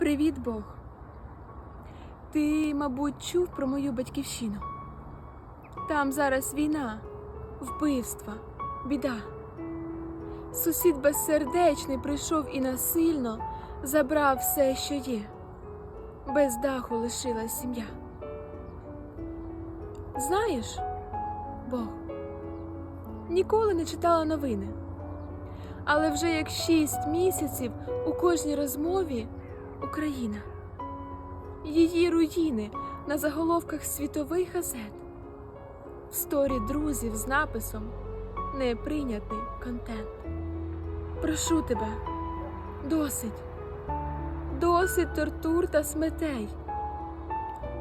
Привіт, Бог. Ти, мабуть, чув про мою батьківщину. Там зараз війна, вбивства, біда. Сусід безсердечний прийшов і насильно забрав все, що є. Без даху лишилась сім'я. Знаєш, Бог, ніколи не читала новини. Але вже як шість місяців у кожній розмові Україна, її руїни на заголовках світових газет, в сторі друзів з написом Неприйнятний контент. Прошу тебе, досить, досить тортур та сметей,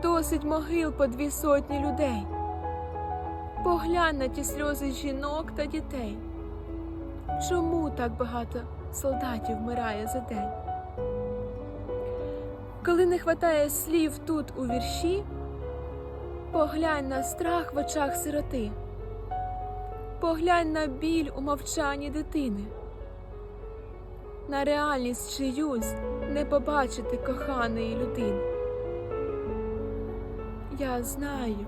досить могил по дві сотні людей. Поглянь на ті сльози жінок та дітей. Чому так багато солдатів вмирає за день? Коли не хватає слів тут у вірші, поглянь на страх в очах сироти, поглянь на біль у мовчанні дитини, на реальність чиюсь не побачити коханої людини. Я знаю,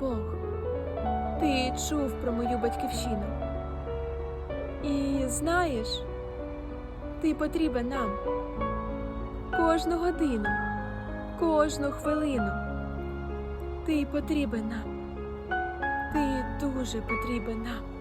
Бог, ти чув про мою батьківщину. І знаєш, ти потрібен нам кожну годину, кожну хвилину. Ти потрібен нам. Ти дуже потрібен нам.